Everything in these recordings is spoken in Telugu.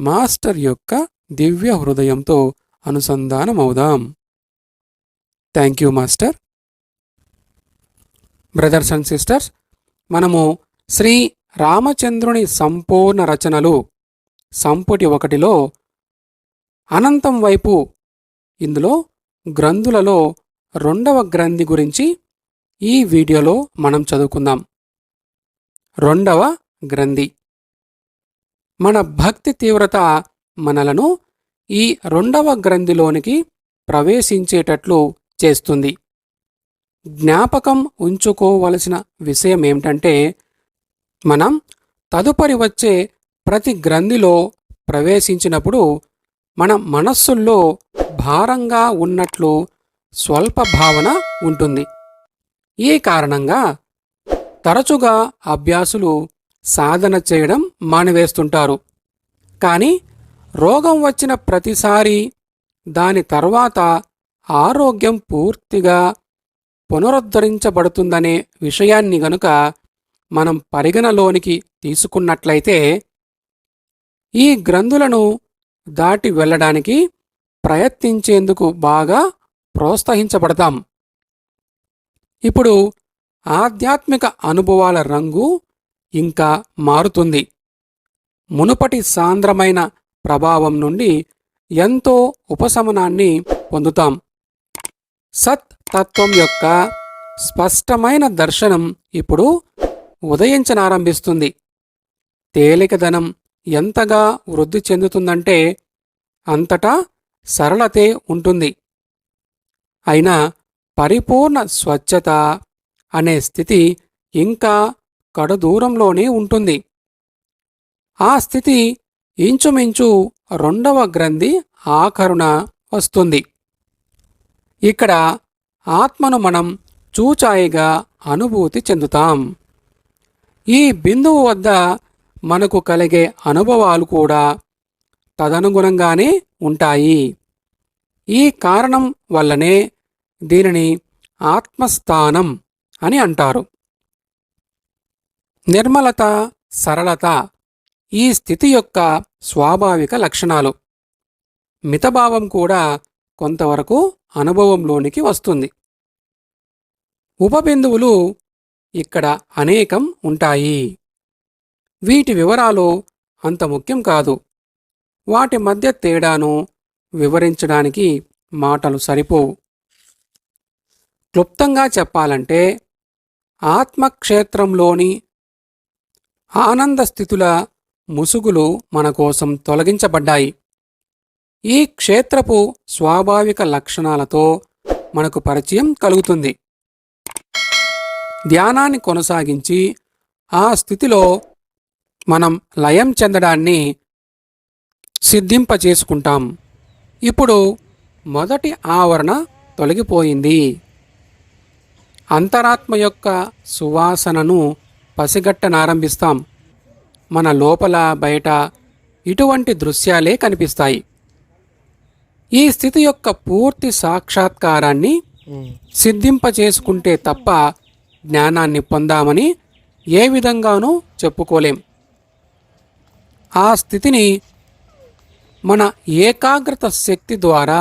మాస్టర్ యొక్క దివ్య హృదయంతో అనుసంధానమవుదాం. Thank you master. Brothers and sisters మనము శ్రీ రామచంద్రుని సంపూర్ణ రచనలు సంపుటి ఒకటిలో అనంతం వైపు ఇందులో గ్రంథులలో రెండవ గ్రంథి గురించి ఈ వీడియోలో మనం చదువుకుందాం. రెండవ గ్రంథి. మన భక్తి తీవ్రత మనలను ఈ రెండవ గ్రంథిలోనికి ప్రవేశించేటట్లు చేస్తుంది. జ్ఞాపకం ఉంచుకోవలసిన విషయం ఏమిటంటే మనం తదుపరి వచ్చే ప్రతి గ్రంథిలో ప్రవేశించినప్పుడు మన మనస్సుల్లో భారంగా ఉన్నట్లు స్వల్ప భావన ఉంటుంది. ఈ కారణంగా తరచుగా అభ్యాసులు సాధన చేయడం మానివేస్తుంటారు. కానీ రోగం వచ్చిన ప్రతిసారి దాని తర్వాత ఆరోగ్యం పూర్తిగా పునరుద్ధరించబడుతుందనే విషయాన్ని గనుక మనం పరిగణలోనికి తీసుకున్నట్లయితే ఈ గ్రంథులను దాటి వెళ్ళడానికి ప్రయత్నించేందుకు బాగా ప్రోత్సహించబడతాం. ఇప్పుడు ఆధ్యాత్మిక అనుభవాల రంగు ఇంకా మారుతుంది. మునుపటి సాంద్రమైన ప్రభావం నుండి ఎంతో ఉపశమనాన్ని పొందుతాం. సత్ తత్వం యొక్క స్పష్టమైన దర్శనం ఇప్పుడు ఉదయించనారంభిస్తుంది. తేలికదనం ఎంతగా వృద్ధి చెందుతుందంటే అంతటా సరళతే ఉంటుంది. అయినా పరిపూర్ణ స్వచ్ఛత అనే స్థితి ఇంకా కడదూరంలోనే ఉంటుంది. ఆ స్థితి ఇంచుమించు రెండవ గ్రంథి ఆఖరున వస్తుంది. ఇక్కడ ఆత్మను మనం చూచాయిగా అనుభూతి చెందుతాం. ఈ బిందువు వద్ద మనకు కలిగే అనుభవాలు కూడా తదనుగుణంగానే ఉంటాయి. ఈ కారణం వల్లనే దీనిని ఆత్మస్థానం అని అంటారు. నిర్మలత సరళత ఈ స్థితి యొక్క స్వాభావిక లక్షణాలు. మితభావం కూడా కొంతవరకు అనుభవంలోనికి వస్తుంది. ఉపబిందువులు ఇక్కడ అనేకం ఉంటాయి. వీటి వివరాలు అంత ముఖ్యం కాదు. వాటి మధ్య తేడాను వివరించడానికి మాటలు సరిపోవు. క్లుప్తంగా చెప్పాలంటే ఆత్మక్షేత్రంలోని ఆనంద స్థితుల ముసుగులు మన కోసం తొలగించబడ్డాయి. ఈ క్షేత్రపు స్వాభావిక లక్షణాలతో మనకు పరిచయం కలుగుతుంది. ధ్యానాన్ని కొనసాగించి ఆ స్థితిలో మనం లయం చెందడాన్ని సిద్ధింపచేసుకుంటాం. ఇప్పుడు మొదటి ఆవరణ తొలగిపోయింది. అంతరాత్మ యొక్క సువాసనను పసిగట్టనారంభిస్తాం మన లోపల బయట ఇటువంటి దృశ్యాలే కనిపిస్తాయి. ఈ స్థితి యొక్క పూర్తి సాక్షాత్కారాన్ని సిద్ధింపచేసుకుంటే తప్ప జ్ఞానాన్ని పొందామని ఏ విధంగానూ చెప్పుకోలేం. ఆ స్థితిని మన ఏకాగ్రత శక్తి ద్వారా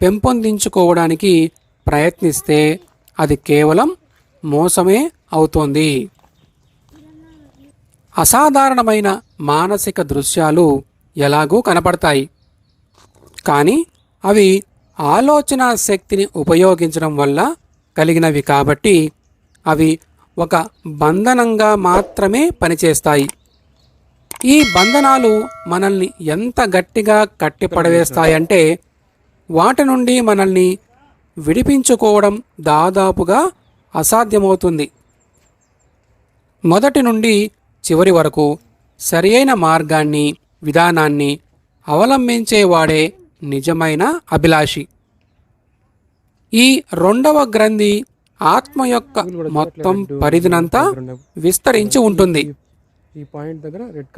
పెంపొందించుకోవడానికి ప్రయత్నిస్తే అది కేవలం మోసమే అవుతోంది. అసాధారణమైన మానసిక దృశ్యాలు ఎలాగూ కనపడతాయి. కానీ అవి ఆలోచన శక్తిని ఉపయోగించడం వల్ల కలిగినవి కాబట్టి అవి ఒక బంధనంగా మాత్రమే పనిచేస్తాయి. ఈ బంధనాలు మనల్ని ఎంత గట్టిగా కట్టిపడవేస్తాయంటే వాటి నుండి మనల్ని విడిపించుకోవడం దాదాపుగా అసాధ్యమవుతుంది. మొదటి నుండి చివరి వరకు సరియైన మార్గాన్ని విధానాన్ని అవలంబించేవాడే నిజమైన అభిలాషి. ఈ రెండవ గ్రంథి ఆత్మ యొక్క మొత్తం పరిధినంతా విస్తరించి ఉంటుంది.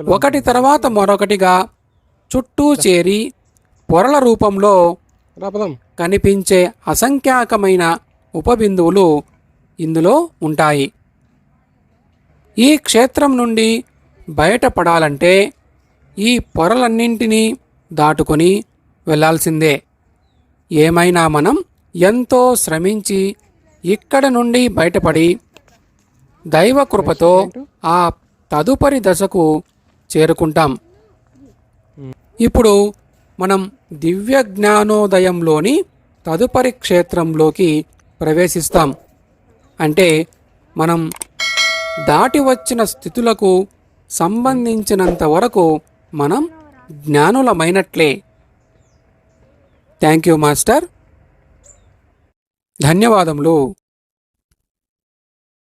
ఒకటి తర్వాత మరొకటిగా చుట్టూ చేరి పొరల రూపంలో కనిపించే అసంఖ్యాకమైన ఉపబిందువులు ఇందులో ఉంటాయి. ఈ క్షేత్రం నుండి బయటపడాలంటే ఈ పొరలన్నింటినీ దాటుకొని వెళ్ళాల్సిందే ఏమైనా మనం ఎంతో శ్రమించి ఇక్కడ నుండి బయటపడి దైవకృపతో ఆ తదుపరి దశకు చేరుకుంటాం. ఇప్పుడు మనం దివ్య జ్ఞానోదయంలోని తదుపరి క్షేత్రంలోకి ప్రవేశిస్తాం. అంటే మనం దాటి వచ్చిన స్థితులకు సంబంధించినంత వరకు మనం జ్ఞానులమైనట్లే. థ్యాంక్ యూ మాస్టర్ ధన్యవాదములు.